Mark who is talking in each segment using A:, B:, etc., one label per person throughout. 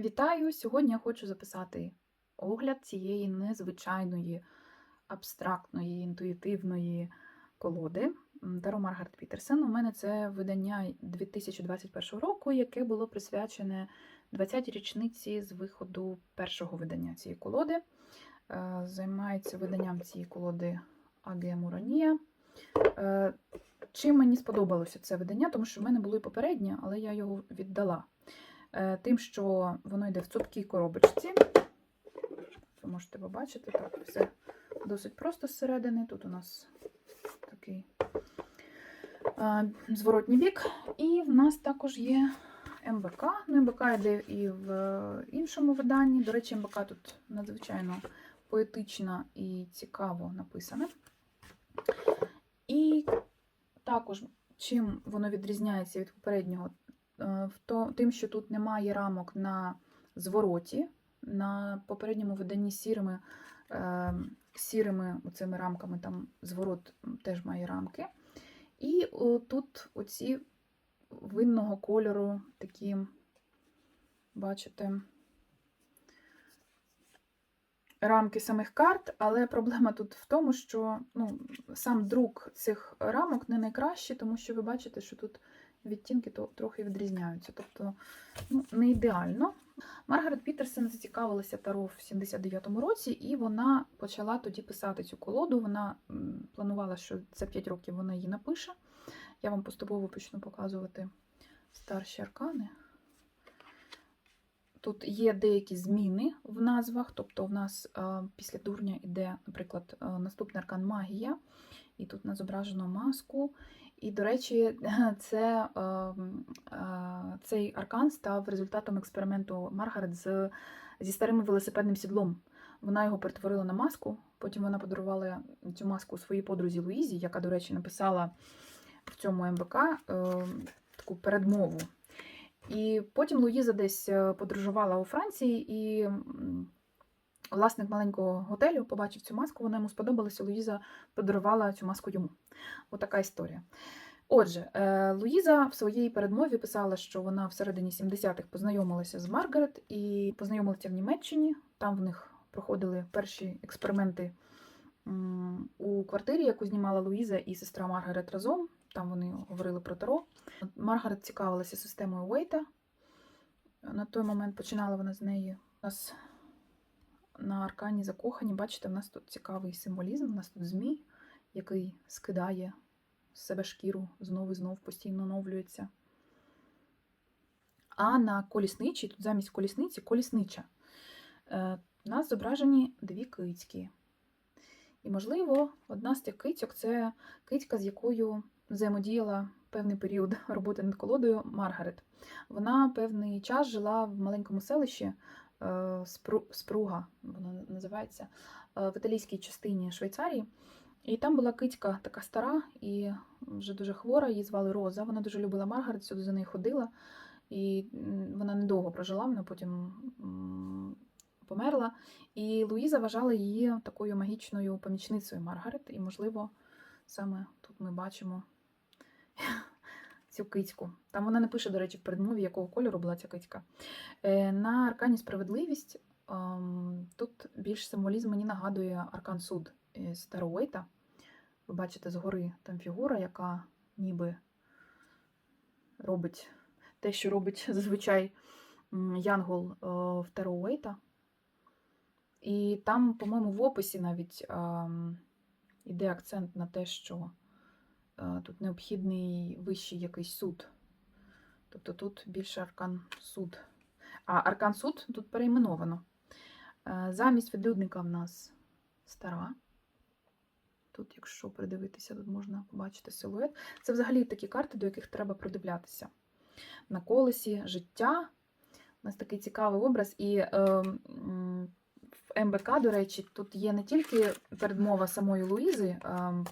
A: Вітаю! Сьогодні я хочу записати огляд цієї незвичайної, абстрактної, інтуїтивної колоди Таро Маргарет Пітерсен. У мене це видання 2021 року, яке було присвячене 20-й річниці з виходу першого видання цієї колоди. Е, Займається виданням цієї колоди Агія Муранія. Е, Чим мені сподобалося це видання, тому що в мене було і попереднє, але я його віддала. Е, Тим, що воно йде в цупкій коробочці. Ви можете побачити, так, все досить просто зсередини. Тут у нас такий е, зворотній бік. І в нас також є МБК. Ну, МБК йде і в іншому виданні. До речі, МБК тут надзвичайно поетично і цікаво написане. І також, чим воно відрізняється від попереднього, в то, тим, що тут немає рамок на звороті. На попередньому виданні сірими, е, сірими оцими рамками там зворот теж має рамки. І о, тут оці винного кольору такі, бачите, рамки самих карт, але проблема тут в тому, що ну, сам друк цих рамок не найкращий, тому що ви бачите, що тут відтінки то трохи відрізняються. Тобто ну, не ідеально. Маргарет Пітерсен зацікавилася Таро в 79-му році, і вона почала тоді писати цю колоду. Вона планувала, що за 5 років вона її напише. Я вам поступово почну показувати старші аркани. Тут є деякі зміни в назвах, тобто в нас е, після дурня йде, наприклад, е, наступний аркан магія, і тут не зображено маску. І, до речі, це, е, е, цей аркан став результатом експерименту Маргарет з, зі старим велосипедним сідлом. Вона його перетворила на маску, потім вона подарувала цю маску своїй подрузі Луїзі, яка, до речі, написала в цьому МБК е, таку передмову. І потім Луїза десь е, подорожувала у Франції, і власник маленького готелю побачив цю маску, вона йому сподобалася. Луїза подарувала цю маску йому. Отака історія. Отже, е, Луїза в своїй передмові писала, що вона в середині 70-х познайомилася з Маргарет і познайомилася в Німеччині. Там в них проходили перші експерименти у квартирі, яку знімала Луїза і сестра Маргарет разом. Там вони говорили про Таро. Маргарет цікавилася системою Уейта. На той момент починала вона з неї. У нас на аркані закохані, бачите, в нас тут цікавий символізм, у нас тут змій, який скидає з себе шкіру, знову і знов постійно оновлюється. А на колісничі, тут замість колісниці коліснича. Е, У нас зображені дві кицьки. І, можливо, одна з цих кицьок це кицька, з якою взаємодіяла певний період роботи над колодою Маргарет. Вона певний час жила в маленькому селищі е, Спруга, воно називається, е, в італійській частині Швейцарії. І там була кицька така стара і вже дуже хвора, її звали Роза. Вона дуже любила Маргарет, сюди за нею ходила. І вона недовго прожила, вона потім померла. І Луїза вважала її такою магічною помічницею Маргарет. І, можливо, саме тут ми бачимо цю кицьку. Там вона не пише, до речі, в передмові, якого кольору була ця кицька. Е, На аркані справедливість ем, тут більш символізм мені нагадує аркан суд з Таро Уейта. Ви бачите згори там фігура, яка ніби робить те, що робить зазвичай Янгол е, в Таро Уейта. І там, по-моєму, в описі навіть ем, іде акцент на те, що тут необхідний вищий якийсь суд. Тобто тут більше аркан суд. А аркан суд тут перейменовано. Замість відлюдника в нас стара. Тут, якщо придивитися, тут можна побачити силует. Це взагалі такі карти, до яких треба придивлятися. На колесі життя. У нас такий цікавий образ. І е, МБК, до речі, тут є не тільки передмова самої Луїзи,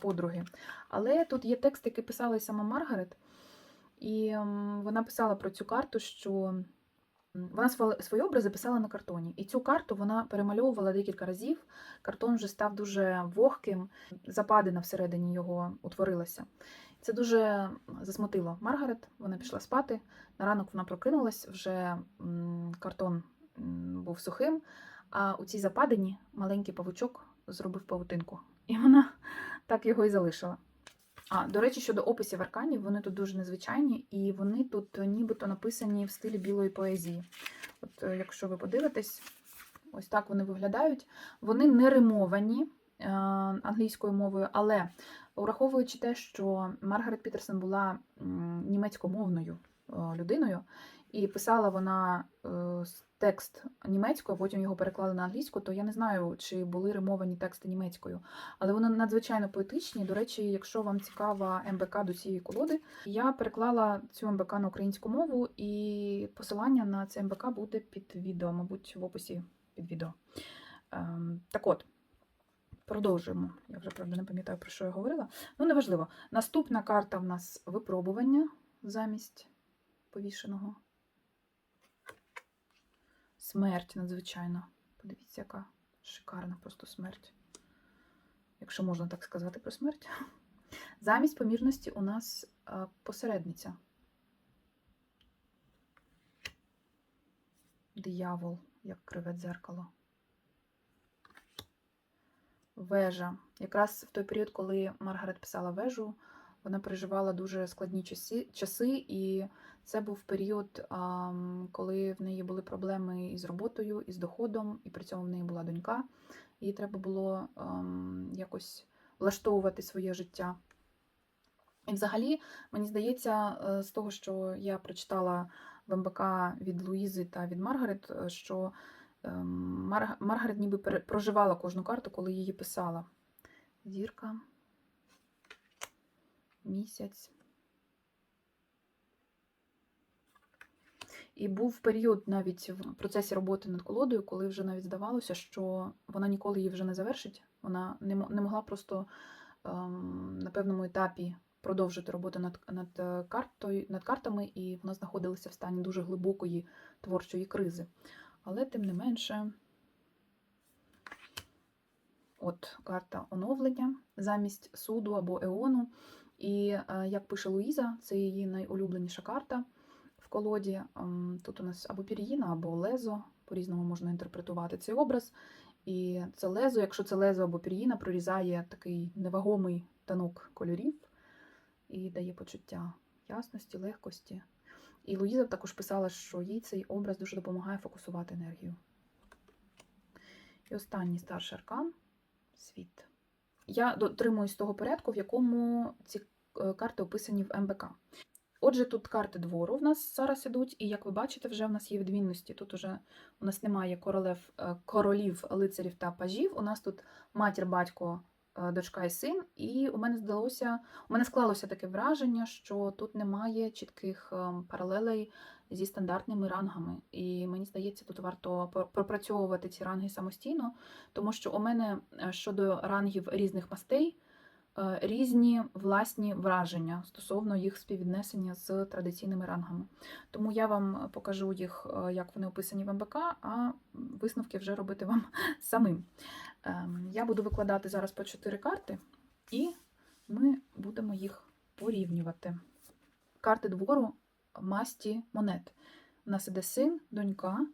A: подруги, але тут є текст, який писала і сама Маргарет. І вона писала про цю карту, що вона свої образи писала на картоні. І цю карту вона перемальовувала декілька разів. Картон вже став дуже вогким, западина всередині його утворилася. Це дуже засмутило Маргарет. Вона пішла спати. На ранок вона прокинулась, вже картон був сухим, а у цій западині маленький павучок зробив павутинку. І вона так його і залишила. А, до речі, щодо описів арканів, вони тут дуже незвичайні, і вони тут нібито написані в стилі білої поезії. От е, якщо ви подивитесь, ось так вони виглядають. Вони не римовані е, англійською мовою, але враховуючи те, що Маргарет Пітерсон була німецькомовною е, людиною, і писала вона е, текст німецькою, потім його переклали на англійську, то я не знаю, чи були римовані тексти німецькою. Але вони надзвичайно поетичні. До речі, якщо вам цікава МБК до цієї колоди, я переклала цю МБК на українську мову, і посилання на це МБК буде під відео, мабуть, в описі під відео. Ем, так от, продовжуємо. Я вже правда не пам'ятаю, про що я говорила. Ну, неважливо. Наступна карта в нас випробування замість повішеного. Смерть надзвичайно. Подивіться, яка шикарна просто смерть. Якщо можна так сказати про смерть. Замість помірності у нас посередниця. Диявол, як криве дзеркало. Вежа. Якраз в той період, коли Маргарет писала вежу, вона переживала дуже складні часи, часи і це був період, коли в неї були проблеми із роботою, із доходом, і при цьому в неї була донька. Їй треба було якось влаштовувати своє життя. І взагалі, мені здається, е, з того, що я прочитала в МБК від Луїзи та від Маргарет, е, що ем, Маргарет ніби проживала кожну карту, коли її писала. Зірка, місяць. І був період навіть в процесі роботи над колодою, коли вже навіть здавалося, що вона ніколи її вже не завершить. Вона не, мо- не могла просто ем, на певному етапі продовжити роботу над, над, е, картою, над картами, і вона знаходилася в стані дуже глибокої творчої кризи. Але тим не менше, от карта оновлення замість суду або еону. І е, як пише Луїза, це її найулюбленіша карта колоді. Ем, Тут у нас або пір'їна, або лезо. По-різному можна інтерпретувати цей образ. І це лезо, якщо це лезо або пір'їна, прорізає такий невагомий танок кольорів і дає почуття ясності, легкості. І Луїза також писала, що їй цей образ дуже допомагає фокусувати енергію. І останній старший аркан світ. Я дотримуюсь того порядку, в якому ці е, карти описані в МБК. Отже, тут карти двору в нас зараз ідуть, і як ви бачите, вже в нас є відмінності. Тут уже у нас немає королев, е, королів, лицарів та пажів. У нас тут матір, батько, е, дочка і син. І у мене здалося, у мене склалося таке враження, що тут немає чітких е, паралелей зі стандартними рангами. І мені здається, тут варто пропрацьовувати ці ранги самостійно, тому що у мене щодо рангів різних мастей різні власні враження стосовно їх співвіднесення з традиційними рангами. Тому я вам покажу їх, е, як вони описані в МБК, а висновки вже робити вам самим. Ем, Я буду викладати зараз по 4 карти, і ми будемо їх порівнювати. Карти двору масті монет. У нас іде син, донька,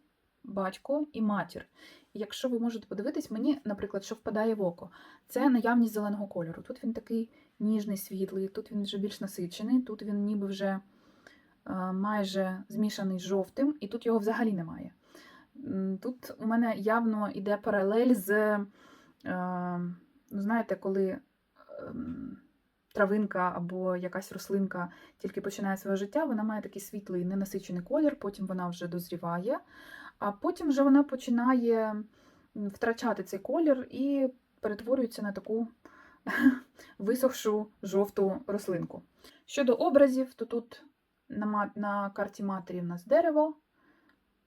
A: батько і матір. І якщо ви можете подивитись, мені, наприклад, що впадає в око, це наявність зеленого кольору. Тут він такий ніжний, світлий, тут він вже більш насичений, тут він ніби вже е, майже змішаний з жовтим, і тут його взагалі немає. Тут у мене явно йде паралель з, е, ну, знаєте, коли ем, травинка або якась рослинка тільки починає своє життя, вона має такий світлий, ненасичений колір, потім вона вже дозріває, а потім вже вона починає втрачати цей колір і перетворюється на таку висохшу жовту рослинку. Щодо образів, то тут на, на карті матері в нас дерево,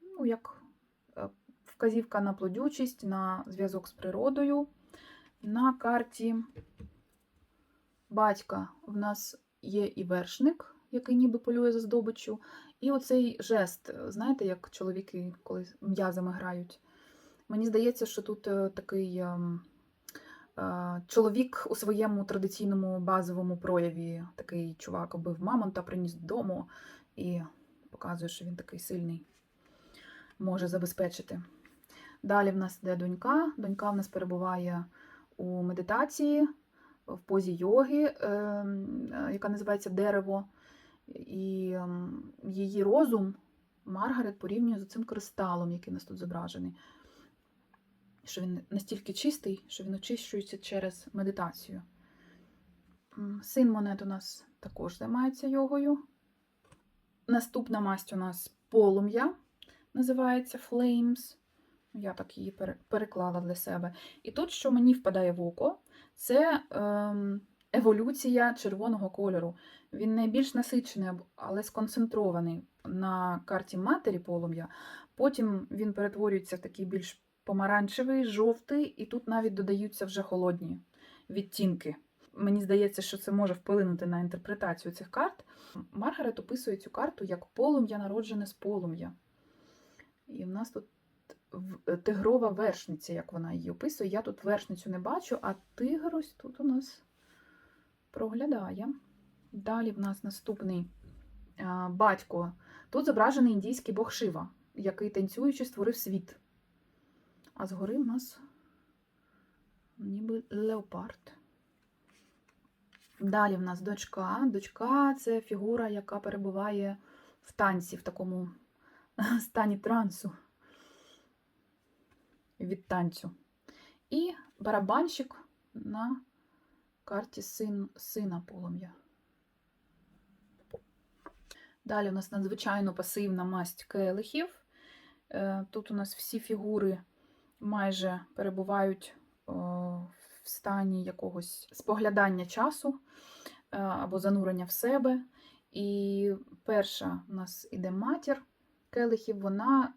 A: ну, як е, вказівка на плодючість, на зв'язок з природою. На карті батька в нас є і вершник, який ніби полює за здобиччю. І оцей жест, знаєте, як чоловіки, коли м'язами грають. Мені здається, що тут е, такий ем, е, чоловік у своєму традиційному базовому прояві, такий чувак обив мамонта, приніс додому і показує, що він такий сильний, може забезпечити. Далі в нас йде донька. Донька в нас перебуває у медитації, в позі йоги, ем, е, яка називається дерево. І ем, її розум Маргарет порівнює з цим кристалом, який у нас тут зображений. Що він настільки чистий, що він очищується через медитацію. Син монет у нас також займається йогою. Наступна масть у нас полум'я, називається Flames. Я так її переклала для себе. І тут, що мені впадає в око, це ем, еволюція червоного кольору. Він найбільш насичений, але сконцентрований на карті матері полум'я. Потім він перетворюється в такий більш помаранчевий, жовтий, і тут навіть додаються вже холодні відтінки. Мені здається, що це може вплинути на інтерпретацію цих карт. Маргарет описує цю карту як полум'я, народжене з полум'я. І в нас тут тигрова вершниця, як вона її описує. Я тут вершницю не бачу, а тигр ось тут у нас проглядає. Далі в нас наступний батько. Тут зображений індійський бог Шива, який танцюючи створив світ. А згори в нас ніби леопард. Далі в нас дочка. Дочка це фігура, яка перебуває в танці, в такому стані трансу від танцю. І барабанщик на карті син, сина полум'я. Далі у нас надзвичайно пасивна масть келихів. Е, Тут у нас всі фігури майже перебувають в стані якогось споглядання часу е, або занурення в себе. І перша у нас іде матір келихів, вона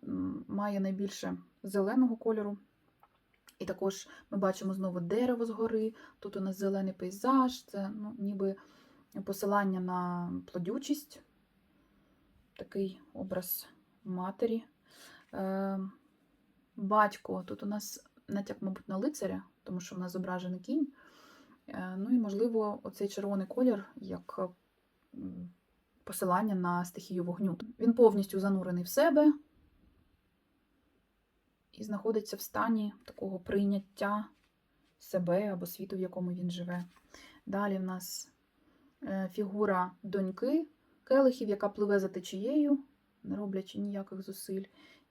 A: має найбільше зеленого кольору. І також ми бачимо знову дерево згори. Тут у нас зелений пейзаж, це ну, ніби посилання на плодючість, такий образ матері. Е, батько, тут у нас натяк, мабуть, на лицаря, тому що в нас зображений кінь. Е, ну і, можливо, оцей червоний колір як посилання на стихію вогню. Він повністю занурений в себе і знаходиться в стані такого прийняття себе або світу, в якому він живе. Далі в нас е, фігура доньки келихів, яка пливе за течією, не роблячи ніяких зусиль.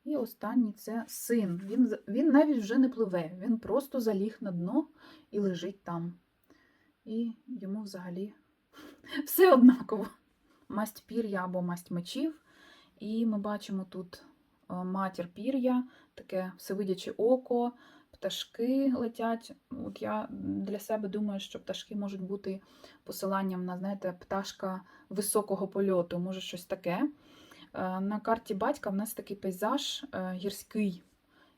A: І останній це син. Він, він навіть вже не пливе, він просто заліг на дно і лежить там. І йому взагалі все однаково. Масть пір'я або масть мечів. І ми бачимо тут матір пір'я, таке всевидяче око, пташки летять. От я для себе думаю, що пташки можуть бути посиланням на, знаєте, пташка високого польоту, може щось таке. Е, На карті батька в нас такий пейзаж е, гірський,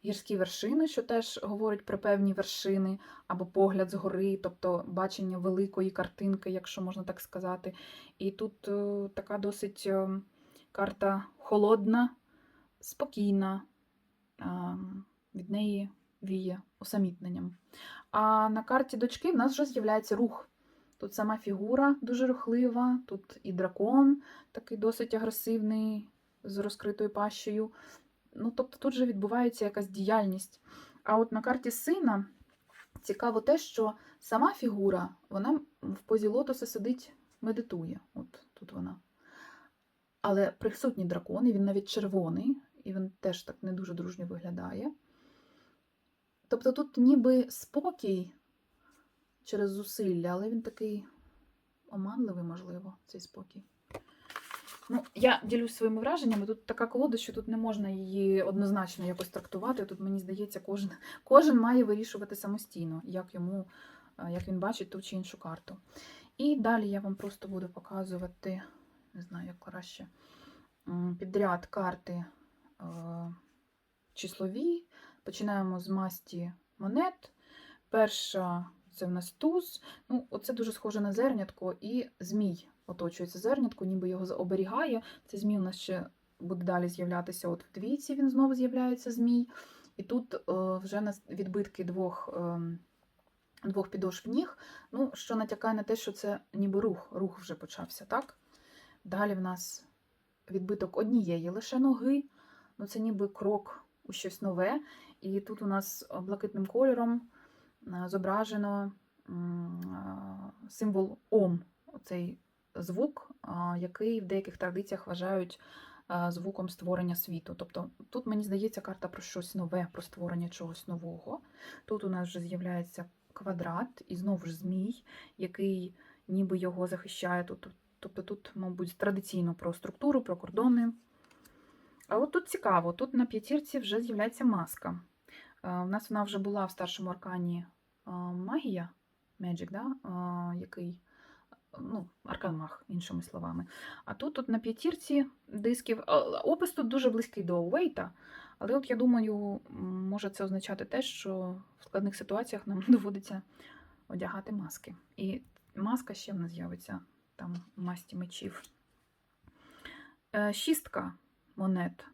A: гірські вершини, що теж говорить про певні вершини, або погляд згори, тобто бачення великої картинки, якщо можна так сказати. І тут е, така досить е, карта холодна, спокійна, е, від неї віє усамітненням. А на карті дочки в нас вже з'являється рух. Тут сама фігура дуже рухлива, тут і дракон такий досить агресивний, з розкритою пащею. Ну, тобто тут же відбувається якась діяльність. А от на карті сина цікаво те, що сама фігура, вона в позі лотоса сидить, медитує. От тут вона. Але присутній дракон, і він навіть червоний, і він теж так не дуже дружньо виглядає. Тобто тут ніби спокій через зусилля, але він такий оманливий, можливо, цей спокій. Ну, я ділюсь своїми враженнями. Тут така колода, що тут не можна її однозначно якось трактувати. Тут, мені здається, кожен, кожен має вирішувати самостійно, як йому, е, як він бачить ту чи іншу карту. І далі я вам просто буду показувати, не знаю, як краще, підряд карти числові. Починаємо з масті монет. Перша це в нас туз. Ну, оце дуже схоже на зернятко, і змій оточується зернятко, ніби його оберігає. Це змій у нас ще буде далі з'являтися. От в двійці він знову з'являється змій. І тут е, вже нас відбитки двох, ем, двох підошв ніг, ну, що натякає на те, що це ніби рух, рух вже почався, так? Далі в нас відбиток однієї лише ноги. Ну, це ніби крок у щось нове. І тут у нас блакитним кольором е, зображено е, символ Ом, цей звук, який в деяких традиціях вважають звуком створення світу. Тобто тут, мені здається, карта про щось нове, про створення чогось нового. Тут у нас вже з'являється квадрат і знову ж змій, який ніби його захищає. Тобто тут, мабуть, традиційно про структуру, про кордони. А от тут цікаво, тут на п'ятірці вже з'являється маска. Е, У нас вона вже була в старшому аркані магія, Magic, да? який ну, арканмаг, іншими словами. А тут, тут на п'ятірці дисків. Опис тут дуже близький до Уейта, але от я думаю, може це означати те, що в складних ситуаціях нам доводиться одягати маски. І маска ще в нас з'явиться там в масті мечів. Е, Шістка монет.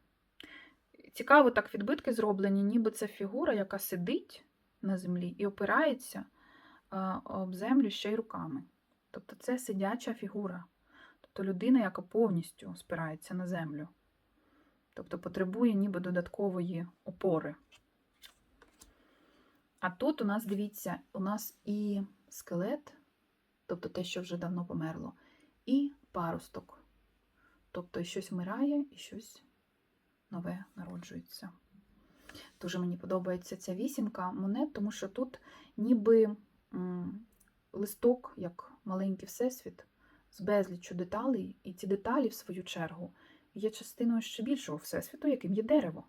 A: Цікаво, так відбитки зроблені, ніби це фігура, яка сидить на землі і опирається об землю ще й руками. Тобто це сидяча фігура. Тобто людина, яка повністю спирається на землю. Тобто потребує ніби додаткової опори. А тут у нас, дивіться, у нас і скелет, тобто те, що вже давно померло, і паросток. Тобто щось вмирає, і щось нове народжується. Дуже мені подобається ця вісімка монет, тому що тут ніби листок, як маленький всесвіт, з безліччю деталей, і ці деталі, в свою чергу, є частиною ще більшого всесвіту, яким є дерево.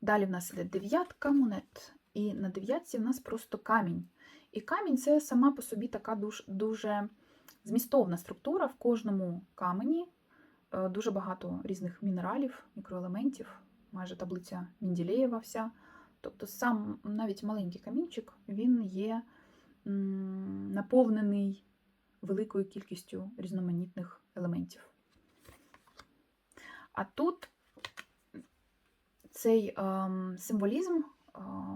A: Далі в нас іде дев'ятка монет, і на дев'ятці в нас просто камінь. І камінь це сама по собі така дуже, дуже змістовна структура. В кожному камені дуже багато різних мінералів, мікроелементів, майже таблиця Мінділеєва вся. Тобто сам навіть маленький камінчик він є наповнений великою кількістю різноманітних елементів. А тут цей ем, символізм е,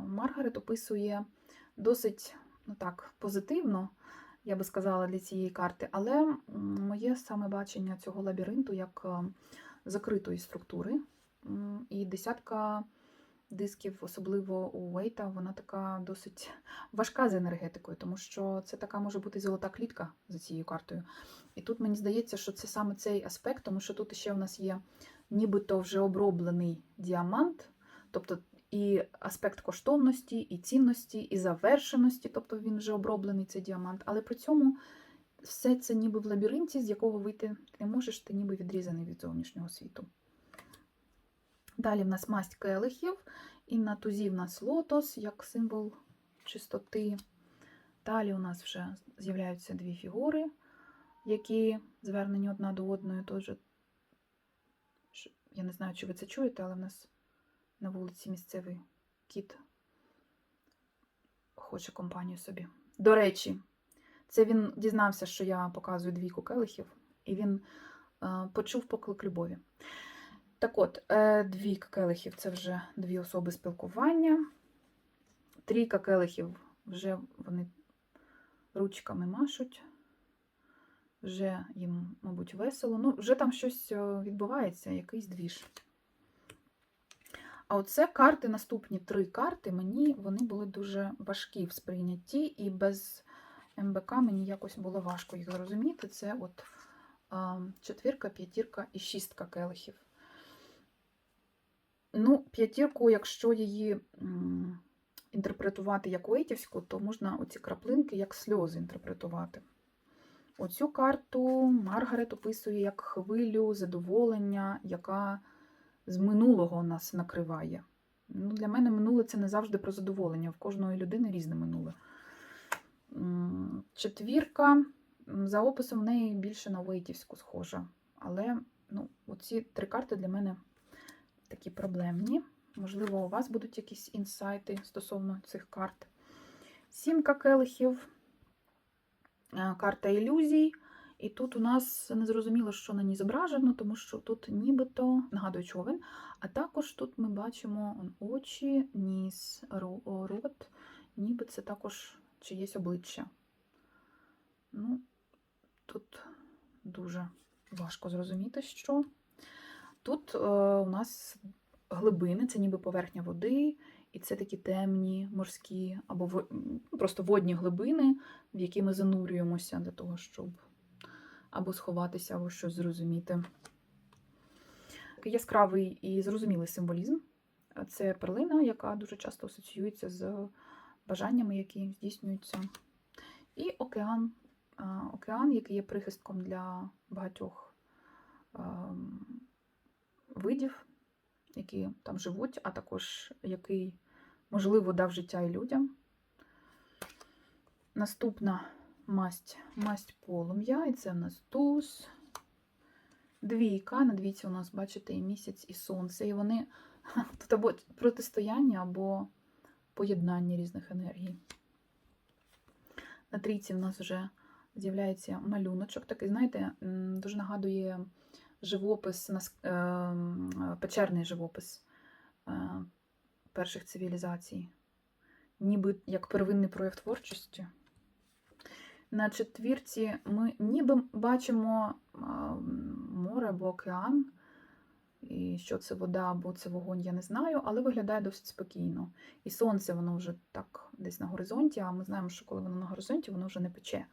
A: Маргарет описує досить ну так, позитивно, я би сказала, для цієї карти, але моє саме бачення цього лабіринту як е, закритої структури. І десятка дисків, особливо у Вейта, вона така досить важка з енергетикою, тому що це така може бути золота клітка за цією картою. І тут мені здається, що це саме цей аспект, тому що тут ще в нас є нібито вже оброблений діамант, тобто і аспект коштовності, і цінності, і завершеності, тобто він вже оброблений цей діамант, але при цьому все це ніби в лабіринті, з якого вийти не можеш, ти ніби відрізаний від зовнішнього світу. Далі в нас масть келихів, і на тузі в нас лотос як символ чистоти. Далі у нас вже з'являються дві фігури, які звернені одна до одної. Тож, я не знаю, чи ви це чуєте, але в нас на вулиці місцевий кіт хоче компанію собі. До речі, це він дізнався, що я показую двійку келихів, і він е, почув поклик любові. Так от, е, двійка келихів це вже дві особи спілкування. Трійка келихів вже вони ручками машуть, вже їм, мабуть, весело. Ну, вже там щось е, відбувається, якийсь двіж. А оце карти, наступні три карти, мені вони були дуже важкі в сприйнятті, і без МБК мені якось було важко їх зрозуміти. Це от четвірка, п'ятірка і шістка келихів. Ну, п'ятірку, якщо її інтерпретувати як Уейтівську, то можна оці краплинки як сльози інтерпретувати. Оцю карту Маргарет описує як хвилю задоволення, яка з минулого нас накриває. Ну, Для мене минуле це не завжди про задоволення. В кожної людини різне минуле. Четвірка, за описом в неї більше на Уейтівську схожа. Але ну, оці три карти для мене такі проблемні. Можливо, у вас будуть якісь інсайти стосовно цих карт. Сімка келихів, е, карта ілюзій. І тут у нас незрозуміло, що на ній зображено, тому що тут нібито нагадує човен, а також тут ми бачимо очі, ніс, рот, ніби це також чиєсь обличчя. Ну, тут дуже важко зрозуміти, що. Тут е, у нас глибини, це ніби поверхня води, і це такі темні морські або просто водні глибини, в які ми занурюємося для того, щоб або сховатися, або щось зрозуміти. Яскравий і зрозумілий символізм. Це перлина, яка дуже часто асоціюється з бажаннями, які здійснюються. І океан, океан, який є прихистком для багатьох видів, які там живуть, а також який, можливо, дав життя і людям. Наступна масть, масть полум'я, і це в нас туз. Двійка. На двійці у нас, бачите, і місяць, і сонце. І вони тут або протистояння, або поєднання різних енергій. На трійці в нас вже з'являється малюночок. Такий, знаєте, дуже нагадує живопис, нас- е, м, печерний живопис е, перших цивілізацій, ніби як первинний прояв творчості. На четвірці ми ніби бачимо море або океан, і що це вода або це вогонь, я не знаю, але виглядає досить спокійно. І сонце, воно вже так десь на горизонті, а ми знаємо, що коли воно на горизонті, воно вже не пече.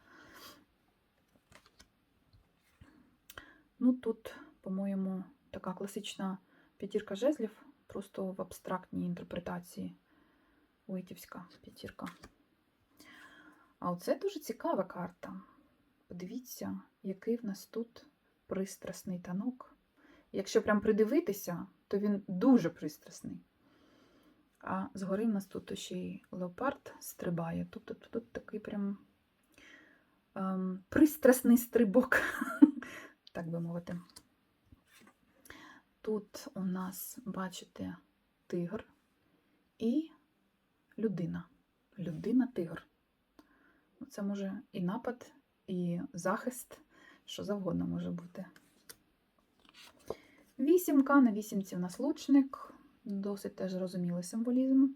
A: Ну, тут, по-моєму, така класична п'ятірка жезлів, просто в абстрактній інтерпретації. Уйтівська п'ятірка. А оце дуже цікава карта. Подивіться, який в нас тут пристрасний танок. Якщо прям придивитися, то він дуже пристрасний. А згори в нас тут ще й леопард стрибає. Тобто тут такий прям ем, пристрасний стрибок, так би мовити. Тут у нас, бачите, тигр і людина. Людина-тигр. Ну, Це може і напад, і захист, що завгодно може бути. Вісімка. На вісімці в нас лучник. Досить теж зрозумілий символізм.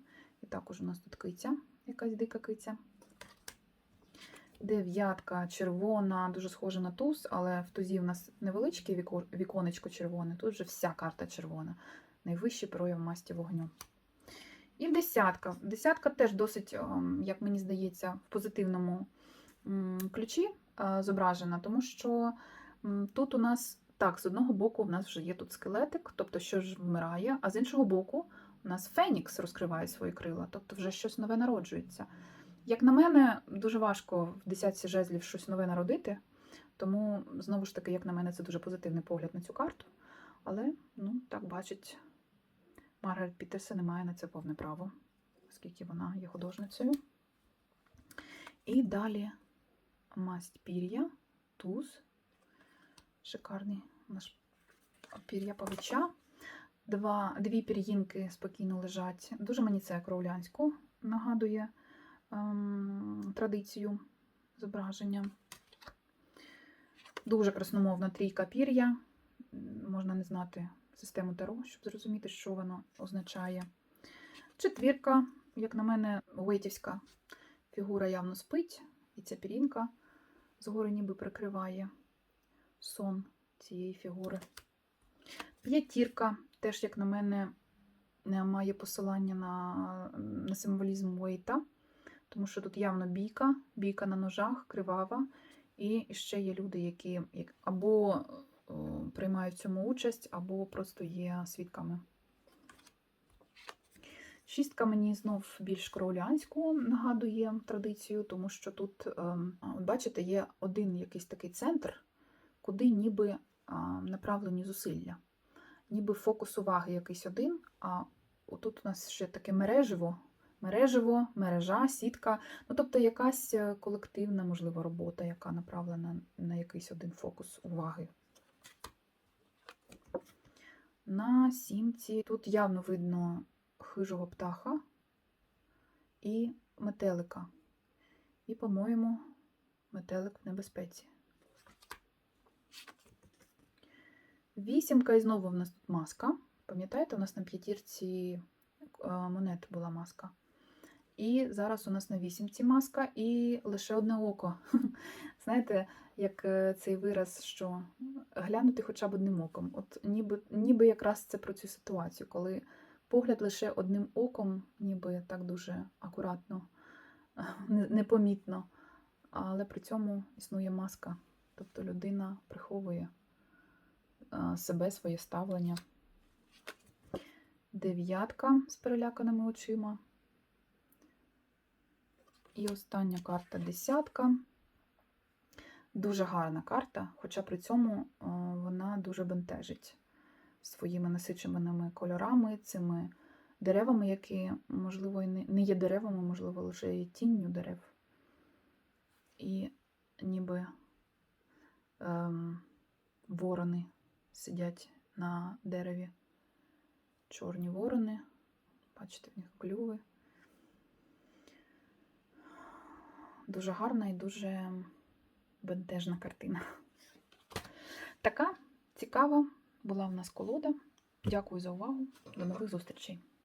A: І також у нас тут киця, якась дика киця. Дев'ятка червона, дуже схожа на туз, але в тузі в нас невеличке віконечко червоне. Тут вже вся карта червона. Найвищий прояв масті вогню. І десятка. Десятка теж досить, ем, як мені здається, в позитивному ключі е, зображена, тому що тут у нас, так, з одного боку, в нас вже є тут скелетик, тобто що ж вмирає, а з іншого боку, у нас Фенікс розкриває свої крила, тобто вже щось нове народжується. Як на мене, дуже важко в десятці жезлів щось нове народити, тому, знову ж таки, як на мене, це дуже позитивний погляд на цю карту. Але, ну, так бачить, Маргарет Пітерса не має на це повне право, оскільки вона є художницею. І далі масть пір'я, туз. Шикарний наш пір'я павича. Два, дві пір'їнки спокійно лежать. Дуже мені це кровлянську нагадує ем, традицію зображення. Дуже красномовна трійка пір'я. Можна не знати систему Таро, щоб зрозуміти, що воно означає. Четвірка, як на мене, уейтівська фігура явно спить, і ця пірінка згори ніби прикриває сон цієї фігури. П'ятірка, теж, як на мене, має посилання на, на символізм Уейта, тому що тут явно бійка, бійка на ножах, кривава, і ще є люди, які або приймають в цьому участь, або просто є свідками. Шістка мені знов більш кроулянську нагадує традицію, тому що тут, ем, бачите, є один якийсь такий центр, куди ніби направлені зусилля, ніби фокус уваги якийсь один, а отут у нас ще таке мереживо, мереживо, мережа, сітка, ну тобто якась е, колективна, можливо, робота, яка направлена на якийсь один фокус уваги. На сімці тут явно видно хижого птаха і метелика. І, по-моєму, метелик в небезпеці. Вісімка і знову в нас тут маска. Пам'ятаєте, у нас на п'ятірці е, монет була маска. І зараз у нас на вісімці маска і лише одне око. Знаєте, як е, цей вираз, що глянути хоча б одним оком. От ніби, ніби якраз це про цю ситуацію, коли погляд лише одним оком, ніби так дуже акуратно, непомітно, але при цьому існує маска. Тобто людина приховує е, себе, своє ставлення. Дев'ятка з переляканими очима. І остання карта десятка. Дуже гарна карта, хоча при цьому е, вона дуже бентежить своїми насиченими кольорами, цими деревами, які, можливо, і не, є деревами, можливо, лише є тінню дерев. І ніби ем, ворони сидять на дереві. Чорні ворони. Бачите, в них клюви. Дуже гарна і дуже бентежна картина. Така цікава була в нас колода. Дякую за увагу. До нових зустрічей!